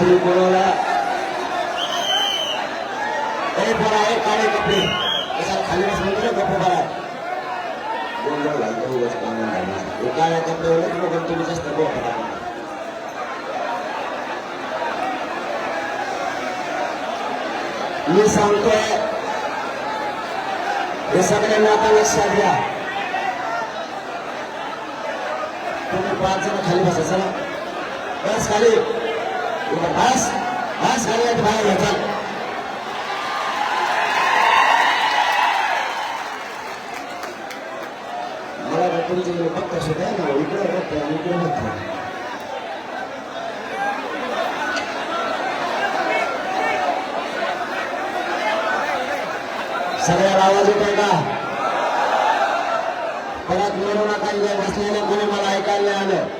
तुम्ही बोलवला ए बरं आहे काळे कपडे कशाला खाली बसले ना बरा गोंधळ घालतो उगाच कामं घालणार. हे काळ्या कपड्यावर लोक तुम्ही जास्त मी सांगतोय हे सगळ्यांना आता लक्षात घ्या तुम्ही पाच जण खाली बसा चला बस खाली इकडं बस बस खाली आणि बाहेर घ्या चल. मला वाटतं तुमच्याकडे फक्त असं द्या ना इकडे बघतो आणि इकडे बघतो सगळ्याला आवाज येतोय का परत म्हणू नका इथे बसलेले कोणी मला ऐकायला नाही आलं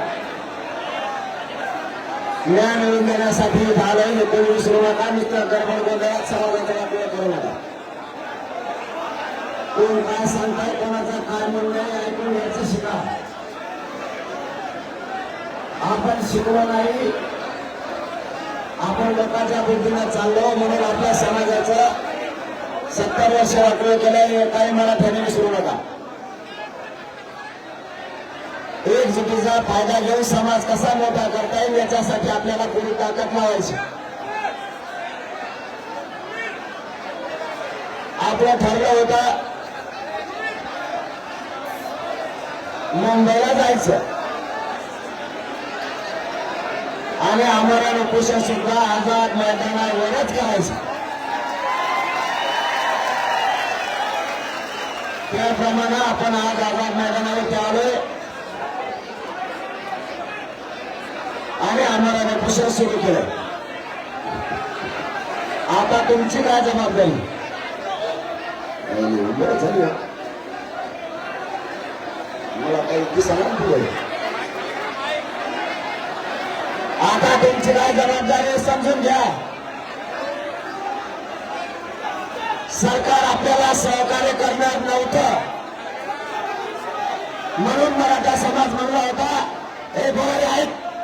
ज्ञान मिळवून देण्यासाठी झालं हे कोणी विसरू नका मित्र गडबड गोंधळात समाजाचा वापर करू नका. कोण काय सांगताय कोणाचं काय म्हणणं ऐकून घ्यायचं शिका. आपण शिकलो नाही. आपण लोकांच्या बुद्धीनं चाललो म्हणून आपल्या समाजाचं सत्तर वर्ष वाटलं केलं काही मला मराठ्याने विसरू नका. एकजुटीचा फायदा घेऊन समाज कसा मोठा करता येईल याच्यासाठी आपल्याला पुरी ताकद लावायची. आपलं ठरलं होतं मुंबईला जायचं. आणि आम्हाला उपोषण सुद्धा आझाद मैदानावरच करायचं. त्याप्रमाणे आपण आज आझाद मैदानावर आलोय आणि आम्हाला उपोषण सुरू केलं आता तुमची काय जबाबदारी? झाली मला काही दिसणार पुढे आता तुमची काय जबाबदारी समजून घ्या. सरकार आपल्याला सहकार्य करणार नव्हतं. म्हणून मराठा समाज म्हणला होता हे बोलारे आहेत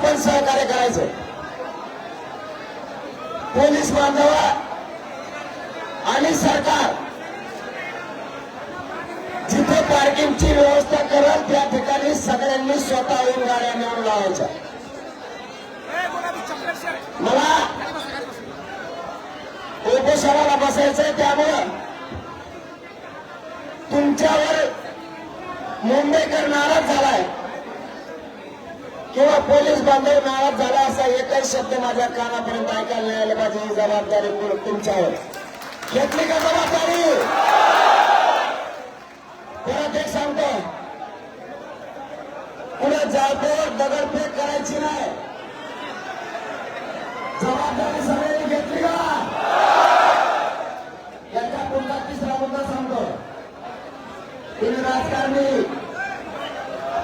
आपण सहकार्य करायचं. पोलीस बांधव आणि सरकार जिथे पार्किंगची व्यवस्था करत त्या ठिकाणी सगळ्यांनी स्वतःहून गाड्या नेऊन लावायच्या. मला उपोषणाला बसायचंय त्यामुळं तुमच्यावर मुंबईकर नाराज झालाय. किंवा पोलीस बांधव नाराज झाला असा एकही शब्द माझ्या कानापर्यंत ऐकायला नाही आले. माझी ही जबाबदारी तुमच्यावर घेतली का जबाबदारी? परत एक सांगतो. पुढे जातो दगडफेक करायची नाही. जबाबदारी सगळ्यांनी घेतली का? याच्या पुन्हा तिसरा मुद्दा सांगतो. तुम्ही राजकारणी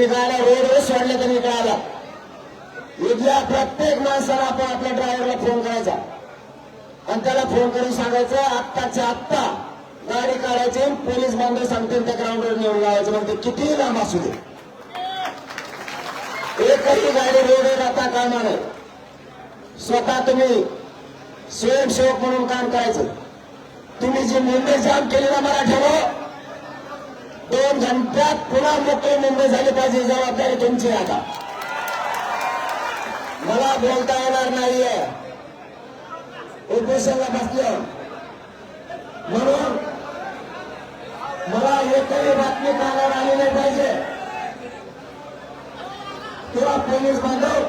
तुम्ही गाड्या रोडवर सोडले तर इकडे इथल्या प्रत्येक माणसाला आपण आपल्या ड्रायव्हरला फोन करायचा. आणि त्याला फोन करून सांगायचं आत्ताच्या आत्ता गाडी काढायची पोलीस बांधव सांगतील त्या ग्राउंडवर नेऊन लावायचं. मग ते कितीही लांब असू दे. एकही गाडी रोडवर राहता कामा नये. स्वतः तुम्ही स्वयंसेवक म्हणून काम करायचं. तुम्ही जी मुंबई जाम केली ना मराठ्यावर दोन घंट्यात पुन्हा मोकळी मुंबई झाली पाहिजे जबाबदारी तुमची आता. मला बोलता येणार नाहीये. उपोषणला बसलो. म्हणून मला एकही बातमी कानावर आली नाही पाहिजे. किंवा पोलीस बांधव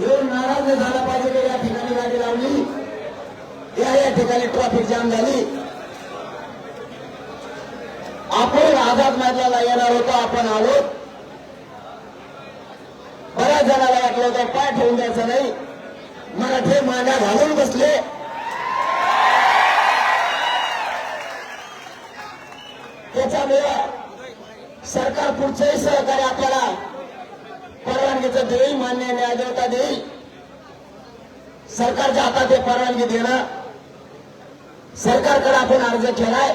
हे नाराज झाला पाहिजे की या ठिकाणी गाडी लावली? या या ठिकाणी ट्रॅफिक जाम झाली. आपण आझाद मैदानाला येणार होतो आपण आलो. बऱ्याच जणाला वाटलं होतं पाय ठेवून द्यायचं नाही. मराठे मांड्या घालून बसले. त्याच्यामुळे सरकार पुढचंही सहकार्य आपल्याला परवानगीचं देईल मान्य न्यायदेवता देईल. सरकारच्या हातात हे परवानगी देणं. सरकारकडे आपण अर्ज केलाय.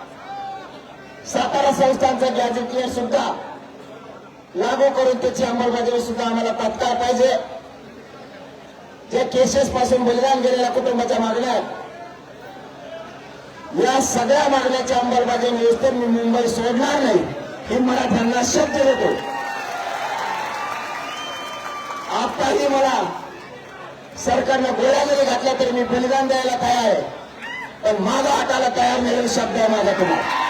सातारा संस्थांचं गॅजेटियर सुद्धा लागू करून त्याची अंमलबजावणी सुद्धा आम्हाला तात्काळ पाहिजे. जे केसेस पासून बलिदान गेलेल्या कुटुंबाच्या मागण्या या सगळ्या मागण्याच्या अंमलबजावणी व्यवस्थेत मी मुंबई सोडणार नाही हे मराठ्यांना शब्द देतो. आताही मला सरकारनं गोळ्या जरी घातल्या तरी मी बलिदान द्यायला तयार आहे पण माझा हाताला तयार नाही शब्द आहे माझा तुम्हाला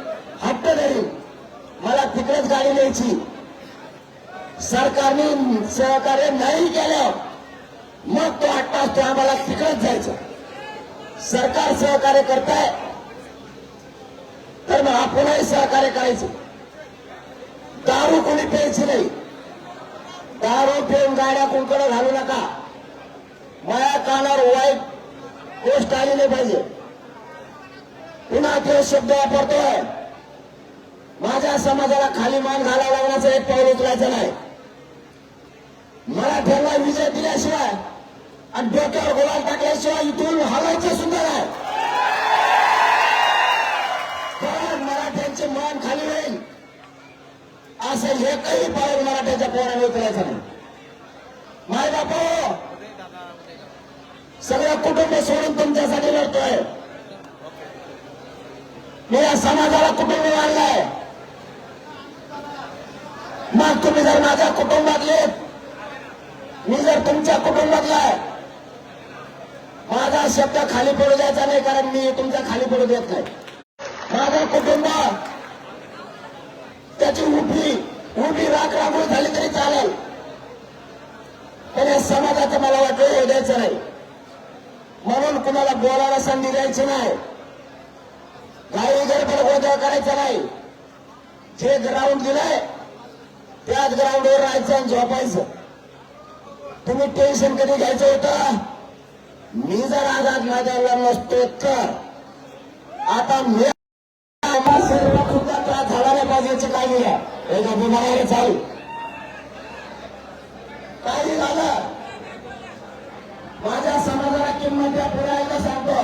हट्ट मला तिकडेच गाडी न्यायची. सरकारने सहकार्य नाही केलं मग तो आठ तास तो आम्हाला तिकडेच जायचं. सरकार सहकार्य करताय तर मग आपणही सहकार्य करायचं. दारू कोणी प्यायची नाही. दारू पिऊन गाड्या कोणकडे घालू नका. माया कानावर वाईट गोष्ट आली नाही पाहिजे. पुन्हा ते शब्द वापरतोय. माझ्या समाजाला खाली मान घालावा लागण्याचं एक पाऊल उचलायचं नाही. मराठ्यांना विजय दिल्याशिवाय आणि डोक्यावर गुलाल टाकल्याशिवाय इथून हलायचं सुद्धा नाही. मराठ्यांचे मान खाली होईल असं एकही पाऊल मराठ्याच्या पोराने उचलायचं नाही. माय बापा सगळं कुटुंब सोडून तुमच्यासाठी लढतोय. मी या समाजाला कुटुंब मानलाय. मग तुम्ही जर माझ्या कुटुंबातले. मी जर तुमच्या कुटुंबातला माझा शब्द खाली पडू द्यायचा नाही कारण मी तुमचा खाली पडू देत नाही. माझा कुटुंब त्याची उभी उभी राख राखून झाली तरी चालेल. पण या समाजाचं मला वाटतं हे द्यायचं नाही. म्हणून कुणाला बोलायला संधी द्यायची नाही. काही गडबड गोंधळ करायचा नाही. जे ग्राउंड दिलंय त्याच ग्राउंडवर राहायचं आणि झोपायचं. तुम्ही टेन्शन कधी घ्यायचं होतं? मी जर आझाद माझ्या नसतो तर. आता मी शरीरात सुद्धा त्रास झाला नाही पाहिजे याची काळजी घ्या. एका बिमाराने चालू. काही झालं? माझ्या समाजाला किंमत द्या पुढे ऐका सांगतो.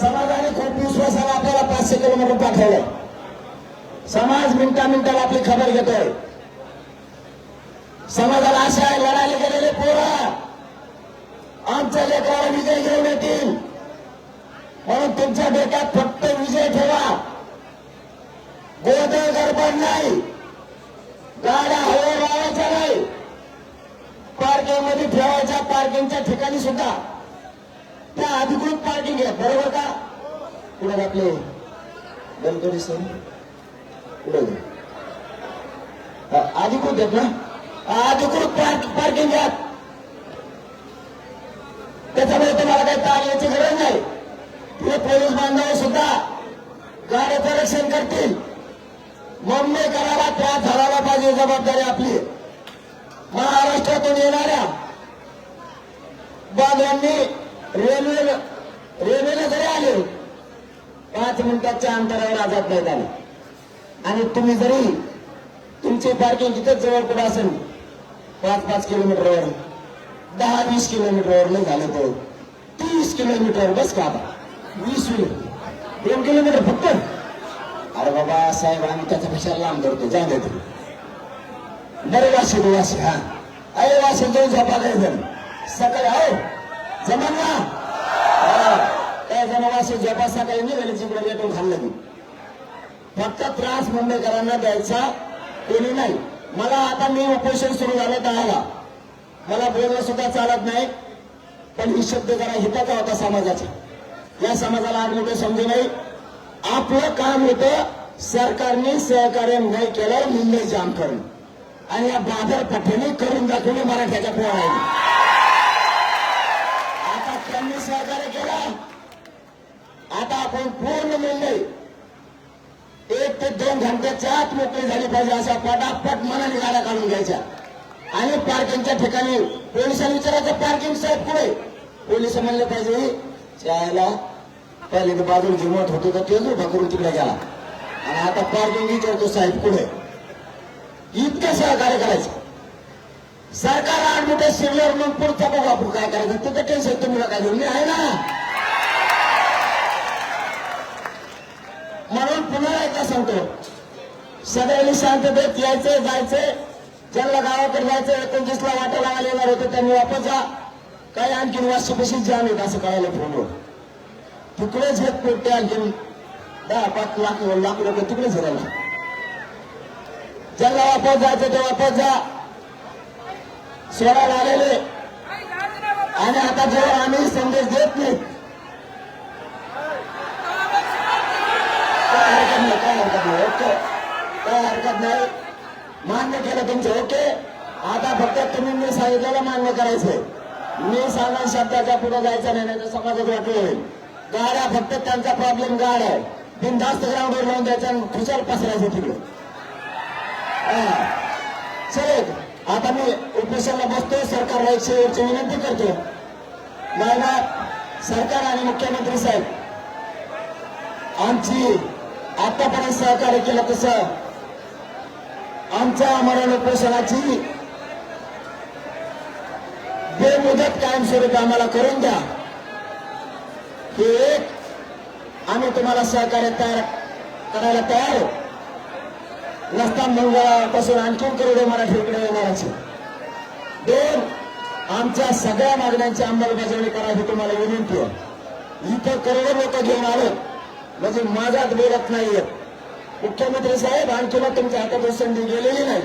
समाजाने खूप विश्वासाला आपल्याला पाचशे किलोमीटर पाठवलं समाज मिनटा मिनटाला आपली खबर घेतोय. समाजाला आशा आहे लढायला गेलेले पोरं. आमच्या लेकराला विजय घेऊन येतील. म्हणून तुमच्या डोक्यात फक्त विजय ठेवा. गोदळ गडबड नाही. गाड्या हवे लावायच्या नाही. पार्किंगमध्ये ठेवायच्या पार्किंगच्या ठिकाणी सुद्धा. त्या अधिकृत पार्किंग आहे बरोबर का? पुढे आपले गणपती सर. पुढे अधिकृत आहेत ना? अधिकृत पार्क पार्किंग घ्या त्याच्यामुळे तुम्हाला काही ताण यायची गरज नाही. हे पोलीस बांधव सुद्धा गाड्याचं रक्षण करतील. मुंबई करायला त्या झाला पाहिजे जबाबदारी आपली. महाराष्ट्रातून येणाऱ्या बांधवांनी रेल्वे रेल्वेला जरी आले पाच मिनिटाच्या अंतरावर आझाद मैदान आणि तुम्ही जरी तुमची पार्किंग तिथेच जवळ कुठं असेल पाच पाच किलोमीटरवर दहा वीस किलोमीटरवर नाही झालं तर तीस किलोमीटर बस का आता? वीस दोन किलोमीटर फक्त? अरे बाबा साहेब आम्ही त्याच्यापेक्षा लांब धरतो जाऊ दे तुम्ही. बरे वाशी वाशी हा. अरे वाशी जाऊन झोपा काय जण. सकाळी आहो जमा ना? हा. काय जण वाशी झोपा सकाळी निघाली तिकडे भेटून खाल्लं मी. फक्त त्रास मुंबईकरांना द्यायचा कोणी नाही. मला आता मी उपोषण सुरू झालं दहाला मला बोलणं सुद्धा चालत नाही. पण ही शब्द जरा हिताचा होता समाजाचा. या समाजाला आज मोठं समजू नाही आपलं काम होतं सरकारने सहकार्य नाही केलं मुंबई जाम करून आणि या बाजार पठ्याने करून दाखवले मराठ्याच्या पोराने. आता त्यांनी सहकार्य केलं. आता आपण पूर्ण मुंबई एक ते दोन घंट्याच्या आत मोकळी झाली पाहिजे अशा पटापट मनाने गाड्या काढून घ्यायच्या आणि पार्किंगच्या ठिकाणी पोलिसांनी विचारायचं पार्किंग साहेब पुढे पोलीस म्हणले पाहिजे त्याला पहिले तर बाजूला जिमत होतो तर तेच उभा करून तिकडे गेला. आणि आता पार्किंग विचारतो साहेब पुढे इतकं सहकार्य करायचं. सरकार आठ मोठे शिरल्यावर मग पुढचा बघू आपण काय करायचं. तिथं टेन्शन तुम्ही काय घेऊन आहे ना. म्हणून पुन्हा एकदा सांगतो. सगळ्यांनी शांततेत यायचे जायचे. ज्यांना गावाकडे जायचं एकोणतीसला वाटा लावायला येणार होते त्यांनी वापस जा. काही आणखीन वाशीपाशी जाम येत असं कळायला फोनवर तिकडेच घेत पोटे आणखीन दहा पाच लाख लाख लोक तिकडेच घरायला ज्यांना वापस जायचं ते वापस जा. सोडायला आलेले. आणि आता जेव्हा आम्ही संदेश देत नाही काय हरकत नाही काय हरकत नाही ओके काय हरकत नाही मान्य केलं तुमचं ओके आता फक्त तुम्ही मी सांगितलेलं मान्य करायचंय मी सांगा शब्दाच्या पुढे जायचं नाही नाही समाजात वाटलं होईल गाड्या फक्त त्यांचा प्रॉब्लेम गाड आहे बिनधास्त ग्राउंडवर लावून द्यायचा आणि खुशाल पसरायचं तिकडे हा. चल आता मी उपोषणला बसतो सरकारला एक शेवटची विनंती करतो मला सरकार आणि मुख्यमंत्री साहेब आमची आतापर्यंत सहकार्य केलं तसं. आमच्या मरण उपोषणाची बेमुदत कायमस्वरूपी आम्हाला करून द्या. हे एक आम्ही तुम्हाला सहकार्य तयार करायला तयार नसता रस्ता मंगळापासून आणखीन करोडो मराठी इकडे येणारच दोन आमच्या सगळ्या मागण्यांची अंमलबजावणी करायची तुम्हाला विनंती आहे. इथं करोडो लोक घेऊन आलो म्हणजे माझ्यात बोलत नाहीये. मुख्यमंत्री साहेब आणखी तुमच्या हातात संधी गेलेली नाही.